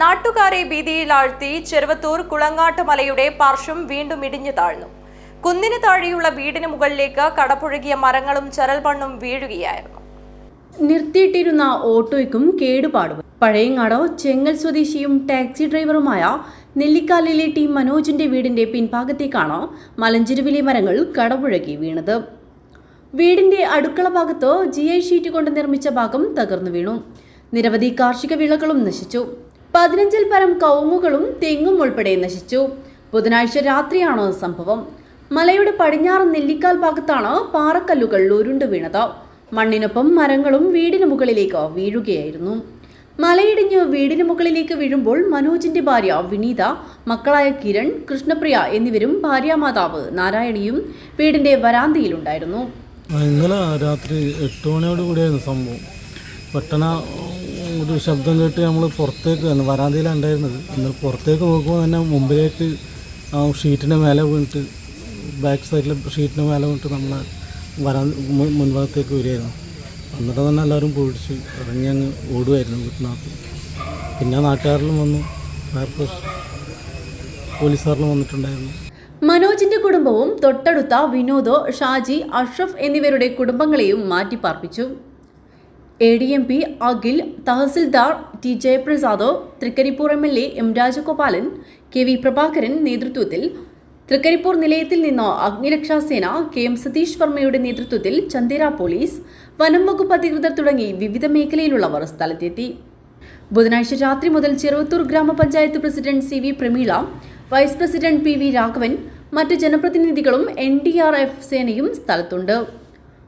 നാട്ടുകാരെ ഭീതിയിലാഴ്ത്തി ചെറുവത്തൂർ കുളങ്ങാട്ടുമലയുടെ പാർശ്വം വീണ്ടും ഇടിഞ്ഞു താഴ്ന്നു. കുന്നിന് താഴെയുള്ള വീടിന് മുകളിലേക്ക് കടപുഴകിയ മരങ്ങളും ചരൽപണ്ണും വീഴുകയായിരുന്നു. നിർത്തിയിട്ടിരുന്ന ഓട്ടോയ്ക്കും കേടുപാടും. പഴയങ്ങാട് ചെങ്ങൽ സ്വദേശിയും ടാക്സി ഡ്രൈവറുമായ നെല്ലിക്കാലിലെ ടി മനോജിന്റെ വീടിന്റെ പിൻഭാഗത്തേക്കാണ് മലഞ്ചെരുവിലെ മരങ്ങൾ കടപുഴകി വീണത്. വീടിന്റെ അടുക്കള ഭാഗത്ത് ജി ഐ ഷീറ്റ് കൊണ്ട് നിർമ്മിച്ച ഭാഗം തകർന്നു വീണു. നിരവധി കാർഷിക വിളകളും നശിച്ചു. പതിനഞ്ചിൽ പരം കൗമുകളും തെങ്ങും ഉൾപ്പെടെ നശിച്ചു. ബുധനാഴ്ച രാത്രിയാണ് സംഭവം? മലയുടെ പടിഞ്ഞാറ് നെല്ലിക്കാൽ ഭാഗത്താണ് പാറക്കല്ലുകൾ ഉരുണ്ടു വീണത്. മണ്ണിനൊപ്പം മരങ്ങളും വീടിന് മുകളിലേക്ക് വീഴുകയായിരുന്നു. മലയിടിഞ്ഞ് വീടിന് മുകളിലേക്ക് വീഴുമ്പോൾ മനോജിന്റെ ഭാര്യ വിനീത മക്കളായ കിരൺ കൃഷ്ണപ്രിയ എന്നിവരും ഭാര്യാമാതാവ് നാരായണിയും വീടിന്റെ വരാന്തയിലുണ്ടായിരുന്നു. ഇന്നലെ രാത്രി എട്ട് മണിയോട് കൂടിയായിരുന്നു സംഭവം. പെട്ടെന്ന് ഒരു ശബ്ദം കേട്ട് നമ്മൾ പുറത്തേക്ക് വരാന്തയിലാണ് ഉണ്ടായിരുന്നത്. എന്നാൽ പുറത്തേക്ക് നോക്കുമ്പോൾ തന്നെ മുമ്പിലേക്ക് ആ ഷീറ്റിന്റെ മേലെ വീണിട്ട് ബാക്ക് സൈഡിലെ ഷീറ്റിന്റെ മേലെ വീണിട്ട് നമ്മളെ വരാ മു- മുൻഭാഗത്തേക്ക് വരികയായിരുന്നു. എന്നിട്ട് തന്നെ എല്ലാവരും പൊടിച്ച് ഇറങ്ങി അങ്ങ് ഓടുമായിരുന്നു വീട്ടിനകത്ത്. പിന്നെ നാട്ടുകാരിലും വന്നു. ഫയർഫോഴ്സ് പോലീസുകാരിലും വന്നിട്ടുണ്ടായിരുന്നു. മനോജിന്റെ കുടുംബവും തൊട്ടടുത്ത വിനോദോ ഷാജി അഷ്റഫ് എന്നിവരുടെ കുടുംബങ്ങളെയും മാറ്റിപ്പാർപ്പിച്ചു. A D M P Akhil tahsildar T Jayaprasad Trikaripur M L A M Rajagopalan K V Prabhakaran നേതൃത്വത്തിൽ തൃക്കരിപ്പൂർ നിലയത്തിൽ നിന്ന് അഗ്നിരക്ഷാസേന കെ എം സതീഷ് വർമ്മയുടെ നേതൃത്വത്തിൽ ചന്ദേര പോലീസ് വനം വകുപ്പ് അധികൃതർ തുടങ്ങി വിവിധ മേഖലയിലുള്ളവർ സ്ഥലത്തെത്തി. ബുധനാഴ്ച രാത്രി മുതൽ ചെറുവത്തൂർ ഗ്രാമപഞ്ചായത്ത് president C V Prameela vice president P V Raghavan മറ്റ് ജനപ്രതിനിധികളും എൻ ഡി ആർ എഫ് സേനയും സ്ഥലത്തുണ്ട്.